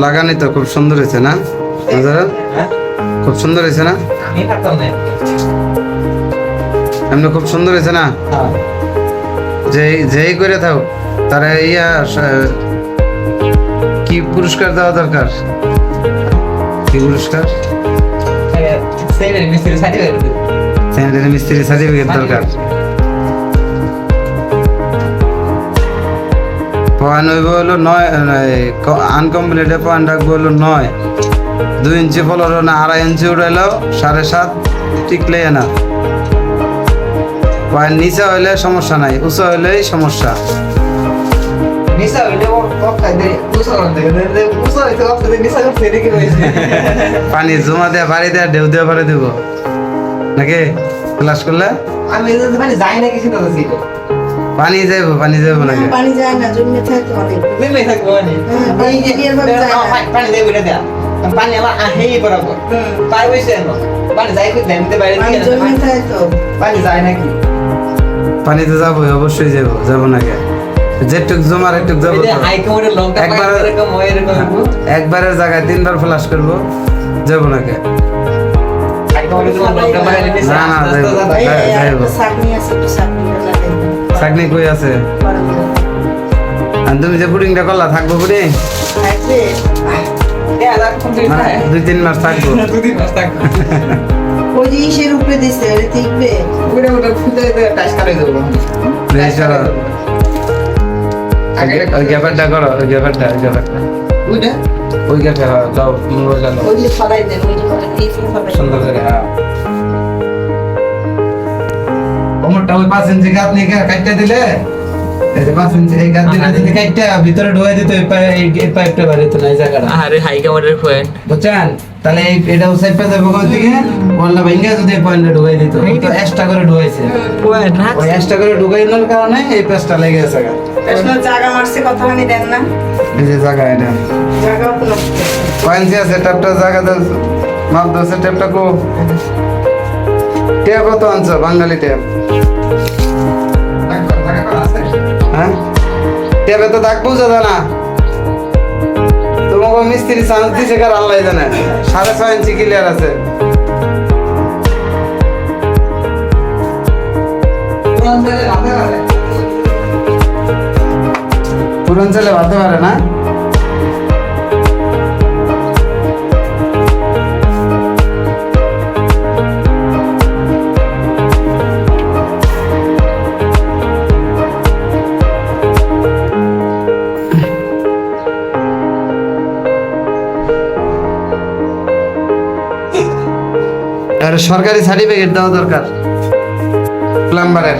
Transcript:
লাগানি তো খুব সুন্দর হয়েছে না? হ্যাঁ? খুব সুন্দর হয়েছে না? এমনি খুব সুন্দর হয়েছে না? হ্যাঁ। যে যেই করে থাও তারা ইয়া কি পুরস্কার দেওয়া দরকার? কি পুরস্কার? মিস্ত্রি সার্টিফিকেট দরকার। পয়েন্ট হইব হলো নয় আনকমপ্লিটে পয়েন্ট রাখব হলো নয়। দুই ইঞ্চি ফলর না আড়াই ইঞ্চি উঠাইলো সাড়ে সাত টিকলে না। পয়েন্ট নিচে হইলে সমস্যা নাই উঁচু হইলেই সমস্যা। হইলে হইছে পানি জমা দেওয়া বাড়ি দেওয়া ঢেউ দেওয়া বাড়ি দেবো। নাকি? ক্লাস করলে? আমি যাই না কিছু পানি যাইবো পানি যাইবো নাকি? পানি যায় না জমে থাকে অনেক থাকব মানে? হ্যাঁ, পানি দিয়ে না। পানি দেবে এটা দেয়া। পানি আমার আহেই বরাবর। পার হইছে না পানি যাই কই? দেন বাইরে পানি জমে থাকে তো। পানি যায় নাকি? পানি তো যাবোই অবশ্যই যাব যাব নাকি যেটুক জমার একটুক যাব একবার- এরকম হয় একবারের জায়গায় তিনবার ফ্লাশ করব যাব নাকি হাই না, না, যাইবো। দিই। চাকনি কই আছে? তুমি যে পুডিংটা করলা থাকব পুডিং? দুই তিন মাস থাকব। দুদিন মাস ওই যে ইসের উপরে দিছে টিকবে ওটা ওটা টাচ করে দেবো। আগে ওই গ্যাপারটা করো ওই গ্যাপারটা ওই গ্যাপারটা। ওইটা? ওই গ্যাপে হ্যাঁ দাও মোবাইল দাও ওই যে ফলাই দেন ওই যে সুন্দর করে হ্যাঁ। কোমরটা ওই পাঁচ ইঞ্চি নিয়ে কাটতে দিলে? ভিতরে দিত এই পাইপটা জায়গাটা। আরে হাই পয়েন্ট বুঝছেন? তাহলে এই এটা সাইড পে যাবে কোন দিকে? বললা ভাঙ্গা যদি এই পয়েন্টে ঢুকাই দিত। ও তো এক্সট্রা করে ঢুকাইছে। পয়েন্ট না ওই এক্সট্রা করে ঢুকাইনোর কারণে এই লেগে গেছে। প্রশ্ন জায়গা মারছে কতখানি দেন না? এই যে জায়গা এটা। তো নষ্ট। কয়েন্সি আছে ট্যাপটা জায়গা দাও মাপ দাও ট্যাপটা কো। ট্যাপ কত আনছো? বাঙালি ট্যাপ হ্যাঁ? ট্যাপে তো দাগ পৌঁছা না। তোমাকে মিস্ত্রি চান্স দিছে কার আল্লাহ জানে। সাড়ে ছয় ইঞ্চি ক্লিয়ার আছে। পুরান ছেলে ভাবতে পারে না? সরকারি সার্টিফিকেট দেওয়া দরকার। প্লাম্বারের